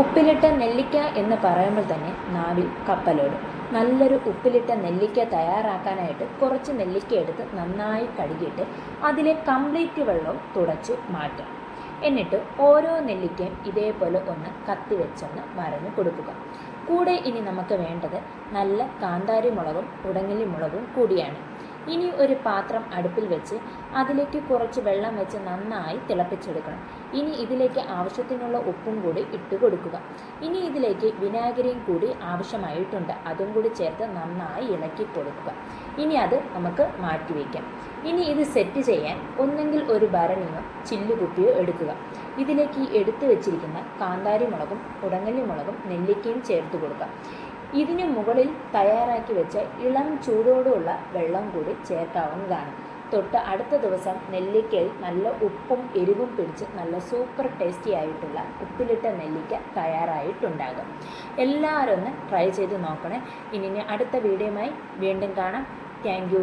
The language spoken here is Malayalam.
ഉപ്പിലിട്ട നെല്ലിക്ക എന്ന് പറയുമ്പോൾ തന്നെ നാവിൽ കപ്പലോടും. നല്ലൊരു ഉപ്പിലിട്ട നെല്ലിക്ക തയ്യാറാക്കാനായിട്ട് കുറച്ച് നെല്ലിക്ക എടുത്ത് നന്നായി കഴുകിയിട്ട് അതിലെ കംപ്ലീറ്റ് വെള്ളവും തുടച്ച് മാറ്റാം എന്നിട്ട് ഓരോ നെല്ലിക്കയും ഇതേപോലെ ഒന്ന് കത്തി വെച്ചൊന്ന് വരഞ്ഞ് കൊടുക്കുക. കൂടെ ഇനി നമുക്ക് വേണ്ടത് നല്ല കാന്താരി മുളകും ഉടങ്ങലി മുളകും കൂടിയാണ്. ഇനി ഒരു പാത്രം അടുപ്പിൽ വെച്ച് അതിലേക്ക് കുറച്ച് വെള്ളം വെച്ച് നന്നായി തിളപ്പിച്ചെടുക്കണം. ഇനി ഇതിലേക്ക് ആവശ്യത്തിനുള്ള ഉപ്പും കൂടി ഇട്ട് കൊടുക്കുക. ഇനി ഇതിലേക്ക് വിനാഗിരിയും കൂടി ആവശ്യമായിട്ടുണ്ട്. അതും കൂടി ചേർത്ത് നന്നായി ഇളക്കി കൊടുക്കുക. ഇനി അത് നമുക്ക് മാറ്റി വയ്ക്കാം ഇനി ഇത് സെറ്റ് ചെയ്യാൻ ഒന്നെങ്കിൽ ഒരു ഭരണിയോ ചില്ലുകുപ്പിയോ എടുക്കുക. ഇതിലേക്ക് എടുത്തു വെച്ചിരിക്കുന്ന കാന്താരി മുളകും ഉടങ്ങല്ലി മുളകും നെല്ലിക്കയും ചേർത്ത് കൊടുക്കുക. ഇതിനു മുകളിൽ തയ്യാറാക്കി വെച്ച ഇളം ചൂടോടുള്ള വെള്ളം കൂടി ചേർക്കാവുന്നതാണ്. തൊട്ട് അടുത്ത ദിവസം നെല്ലിക്കയിൽ നല്ല ഉപ്പും എരിവും പിടിച്ച് നല്ല സൂപ്പർ ടേസ്റ്റി ആയിട്ടുള്ള ഉപ്പിലിട്ട നെല്ലിക്ക തയ്യാറായിട്ടുണ്ടാകും. എല്ലാവരും ഒന്ന് ട്രൈ ചെയ്ത് നോക്കണേ. ഇനി അടുത്ത വീഡിയോയുമായി വീണ്ടും കാണാം. താങ്ക്